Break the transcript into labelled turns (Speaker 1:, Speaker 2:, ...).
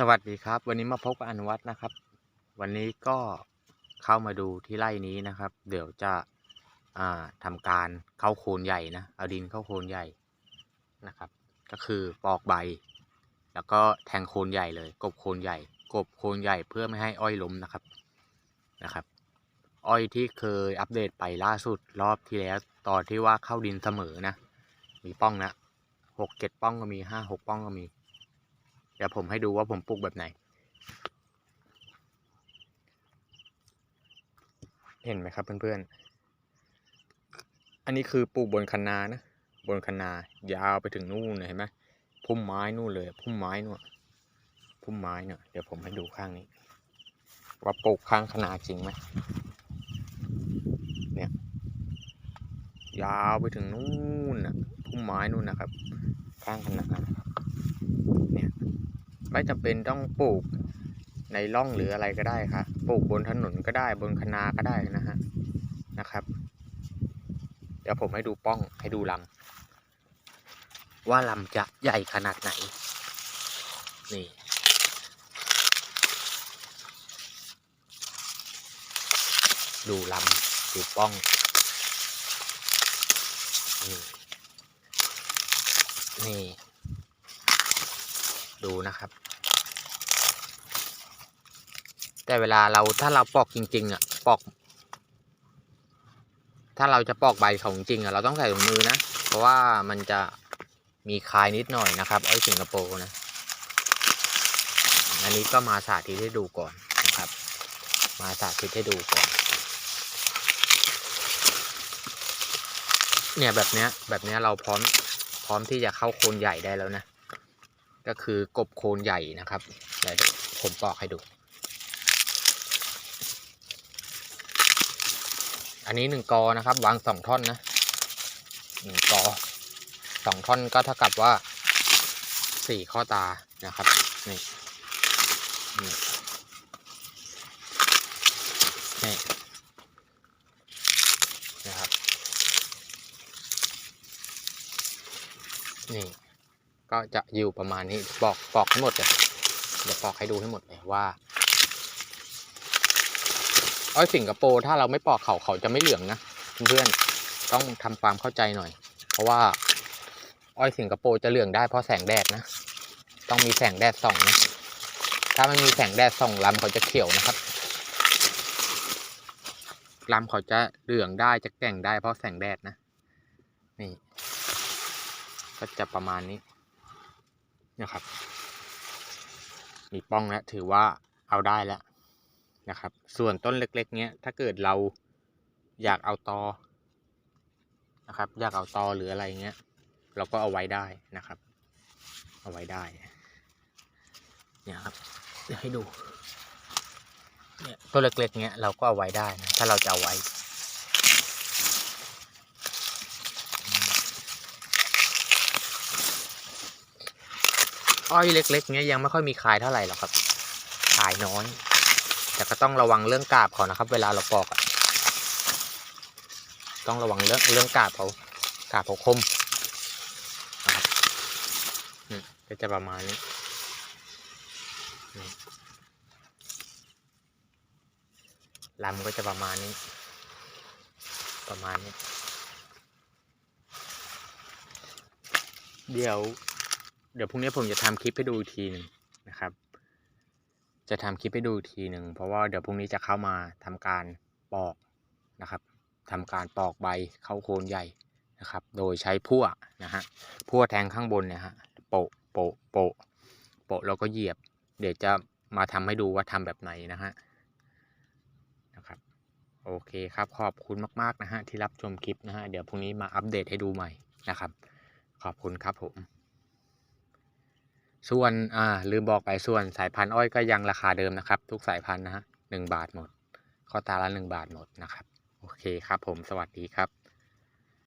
Speaker 1: สวัสดีครับ วันนี้มาพบกับอนุวัฒน์นะครับ วันนี้ก็เข้ามาดูที่ไร่นี้นะครับ เดี๋ยวจะอ่าทำการเข้าโคนใหญ่นะเอาดินเข้าโคนใหญ่นะครับ ก็คือปอกใบ แล้วก็แทงโคนใหญ่เลย กบโคนใหญ่ กบโคนใหญ่เพื่อไม่ให้อ้อยล้มนะครับนะครับ อ้อยที่เคยอัปเดตไปล่าสุดรอบที่แล้วตอนที่ว่าเข้าดินเสมอนะ มีป้องนะหกเจ็ดป้องก็มีห้าหกป้องก็มี เดี๋ยวผมให้ดูว่าผมปลูกแบบไหน เห็นไหมครับเพื่อนๆ อันนี้คือปลูกบนคะนานะ บนคะนายาวไปถึงนู่นเห็นไหมพุ่มไม้นู่นเลย พุ่มไม้นู่นพุ่มไม้เนี่ยเดี๋ยวผมให้ดูข้างนี้ ว่าปลูกข้างคะนาจริงไหมเนี่ยยาวไปถึงนู่นนะพุ่มไม้นู่นนะครับ ข้างคะนาเนี่ย ไม่จำเป็นต้องปลูกในร่องหรืออะไรก็ได้ค่ะ ปลูกบนถนนก็ได้บนคะนาก็ได้นะฮะนะครับ เดี๋ยวผมให้ดูป้องให้ดูลำว่าลำจะใหญ่ขนาดไหน นี่ดูลำดูป้องนี่นี่ ดูนะครับ แต่เวลาเราถ้าเราปอกจริง ๆอะปอก ถ้าเราจะปอกใบของจริงอะเราต้องใส่ถุงมือนะ เพราะว่ามันจะมีคายนิดหน่อยนะครับ ไอ้สิงคโปร์นะ อันนี้ก็มาสาธิตให้ดูก่อนนะครับ มาสาธิตให้ดูก่อน เนี่ยแบบเนี้ยแบบเนี้ยเราพร้อมพร้อมที่จะเข้าโคนใหญ่ได้แล้วนะ ก็คือกบโคนใหญ่นะครับเดี๋ยวผมปอกให้ดู อันนี้หนึ่งกอนะครับ วางสองท่อนนะหนึ่งกอสองท่อนก็เท่ากับว่าสี่ข้อตานะครับนี่นี่นี่นะครับนี่ ก็จะอยู่ประมาณนี้ปอกปอกให้หมดเลยเดี๋ยวปอกให้ดูให้หมดเลยว่าอ้อยสิงคโปร์ถ้าเราไม่ปอกเขาเขาจะไม่เหลืองนะเพื่อนๆต้องทำความเข้าใจหน่อย เพราะว่าอ้อยสิงคโปร์จะเหลืองได้เพราะแสงแดดนะ ต้องมีแสงแดดส่องนะถ้าไม่มีแสงแดดส่องลำเขาจะเขียวนะครับลำเขาจะเหลืองได้จะแก่งได้เพราะแสงแดดนะนี่ก็จะประมาณนี้ นะครับ มีป้องแล้วถือว่าเอาได้แล้วนะครับ ส่วนต้นเล็กๆ เนี้ย ถ้าเกิดเราอยากเอาตอนะครับ อยากเอาตอหรืออะไรเงี้ย เราก็เอาไว้ได้นะครับ เอาไว้ได้ เนี่ยครับ เดี๋ยวให้ดู เนี่ยต้นเล็กๆ เนี้ยเราก็เอาไว้ได้นะ ถ้าเราจะเอาไว้ อ้อยเล็ก ๆ เนี้ยยังไม่ค่อยมีขายเท่าไหร่หรอกครับ ขายน้อย แต่ก็ต้องระวังเรื่องกาบเขานะครับ เวลาเราปอกอะต้องระวังเรื่องเรื่องกาบเขากาบเขาคมนะครับนี่ก็จะประมาณนี้ลำก็จะประมาณนี้ ประมาณนี้ เดี๋ยว เดี๋ยวพรุ่งนี้ผมจะทำคลิปให้ดูอีกทีหนึ่งนะครับ จะทำคลิปให้ดูอีกทีหนึ่งเพราะว่าเดี๋ยวพรุ่งนี้จะเข้ามาทำการปอกนะครับทำการปอกใบเข้าโคนใหญ่นะครับ โดยใช้พั่วนะฮะพั่วแทงข้างบนเนี่ยฮะโปะโปะโปะโปะแล้วก็เหยียบ เดี๋ยวจะมาทำให้ดูว่าทำแบบไหนนะฮะนะครับโอเคครับขอบคุณมาก ๆ นะฮะที่รับชมคลิปนะฮะเดี๋ยวพรุ่งนี้มาอัปเดตให้ดูใหม่นะครับ ขอบคุณครับผม ส่วนอ่าลืมบอกไปส่วนสายพันธุ์อ้อยก็ยังราคาเดิมนะครับ ทุกสายพันธุ์นะฮะหนึ่งบาทหมดข้อตาละหนึ่งบาทหมดนะครับ โอเคครับผมสวัสดีครับ